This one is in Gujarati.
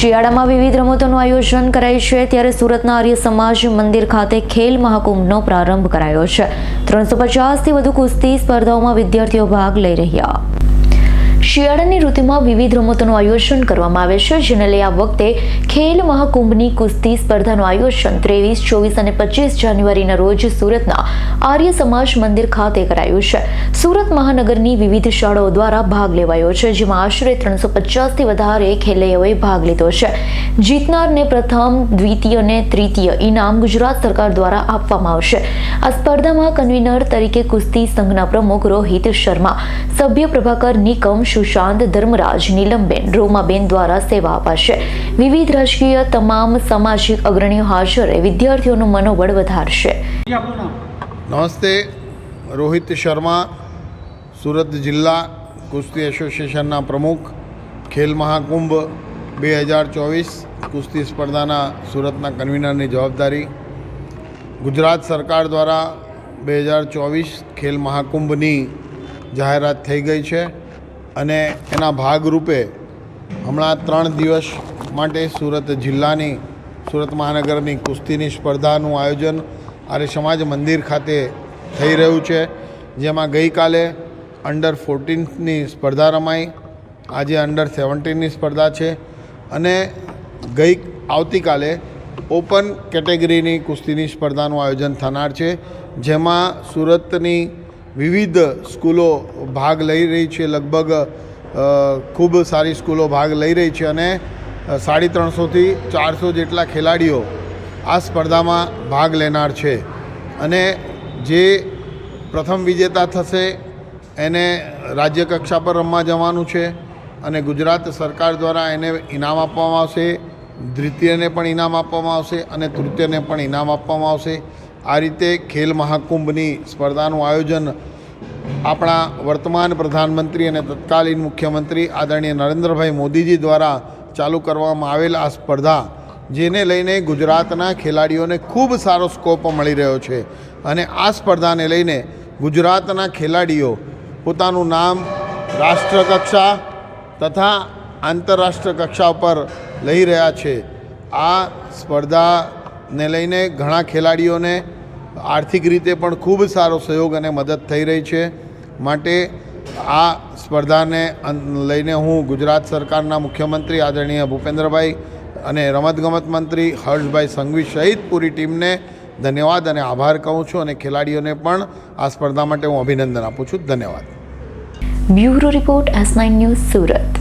શિયાળામાં વિવિધ રમતોનું આયોજન કરાય છે. ત્યારે સુરતના આર્ય સમાજ મંદિર ખાતે ખેલ મહાકુંભનો પ્રારંભ કરાયો છે. ત્રણસો પચાસથી વધુ કુસ્તી સ્પર્ધાઓમાં વિદ્યાર્થીઓ ભાગ લઈ રહ્યા. શિયાળાની ઋતુમાં વિવિધ રમતોનું આયોજન કરવામાં આવે છે, જેને લઈ આ વખતે ખેલ મહાકુંભની કુસ્તી સ્પર્ધાનું આયોજન ત્રેવીસ, ચોવીસ અને પચીસ જાન્યુઆરીના રોજ સુરતના આર્ય સમાજ મંદિર ખાતે કરાયું છે. સુરત મહાનગરની વિવિધ શાળાઓ દ્વારા ભાગ લેવાયો છે, જેમાં આશરે ત્રણસો પચાસથી વધારે ખેલૈયાઓએ ભાગ લીધો છે. જીતનારને પ્રથમ, દ્વિતીય અને તૃતીય ઇનામ ગુજરાત સરકાર દ્વારા આપવામાં આવશે. આ સ્પર્ધામાં કન્વીનર તરીકે કુસ્તી સંઘના પ્રમુખ રોહિત શર્મા, સભ્ય પ્રભાકર નિકમ સુશાંત ધર્મરાજ નીલમબેન રોમાબેન દ્વારા સેવા અપાશે. વિવિધ રાજકીય તમામ સામાજિક અગ્રણીઓ હાજર વિદ્યાર્થીઓનું મનોબળ વધારશે. નમસ્તે રોહિત શર્મા સુરત જિલ્લા કુસ્તી એસોસિએશનના પ્રમુખ ખેલ મહાકુંભ બે હજાર ચોવીસ કુસ્તી સ્પર્ધાના સુરતના કન્વીનરની જવાબદારી ગુજરાત સરકાર દ્વારા બે હજાર ચોવીસ ખેલ મહાકુંભની જાહેરાત થઈ ગઈ છે. અને એના ભાગરૂપે હમણાં ત્રણ દિવસ માટે સુરત જિલ્લાની, સુરત મહાનગરની કુસ્તીની સ્પર્ધાનું આયોજન આર્ય સમાજ મંદિર ખાતે થઈ રહ્યું છે. જેમાં ગઈકાલે અંડર ફોર્ટીનની સ્પર્ધા રમાઈ. આજે અંડર સેવન્ટીનની સ્પર્ધા છે. અને ગઈ, આવતીકાલે ઓપન કેટેગરીની કુસ્તીની સ્પર્ધાનું આયોજન થનાર છે. જેમાં સુરતની વિવિધ સ્કૂલો ભાગ લઈ રહી છે, લગભગ ખૂબ સારી સ્કૂલો ભાગ લઈ રહી છે અને સાડી ત્રણસોથી ચારસો જેટલા ખેલાડીઓ આ સ્પર્ધામાં ભાગ લેનાર છે. અને જે પ્રથમ વિજેતા થશે એને રાજ્ય કક્ષા પર રમવા જવાનું છે અને ગુજરાત સરકાર દ્વારા એને ઇનામ આપવામાં આવશે, દ્વિતીયને પણ ઇનામ આપવામાં આવશે અને તૃતીયને પણ ઇનામ આપવામાં આવશે. આ રીતે ખેલ મહાકુંભની સ્પર્ધાનું આયોજન આપણા વર્તમાન પ્રધાનમંત્રી અને તત્કાલીન મુખ્યમંત્રી આદરણીય નરેન્દ્રભાઈ મોદીજી દ્વારા ચાલુ કરવામાં આવેલ આ સ્પર્ધા, જેને લઈને ગુજરાતના ખેલાડીઓને ખૂબ સારો સ્કોપ મળી રહ્યો છે. અને આ સ્પર્ધાને લઈને ગુજરાતના ખેલાડીઓ પોતાનું નામ રાષ્ટ્રકક્ષા તથા આંતરરાષ્ટ્રીય કક્ષા પર લઈ રહ્યા છે. આ સ્પર્ધાને લઈને ઘણા ખેલાડીઓને આર્થિક રીતે પણ ખૂબ સારો સહયોગ અને મદદ થઈ રહી છે. માટે આ સ્પર્ધાને લઈને હું ગુજરાત સરકારના મુખ્યમંત્રી આદરણીય ભૂપેન્દ્રભાઈ અને રમતગમત મંત્રી હર્ષભાઈ સંઘવી સહિત પૂરી ટીમને ધન્યવાદ અને આભાર કહું છું અને ખેલાડીઓને પણ આ સ્પર્ધા માટે હું અભિનંદન આપું છું. ધન્યવાદ. Bureau report S nine news Surat.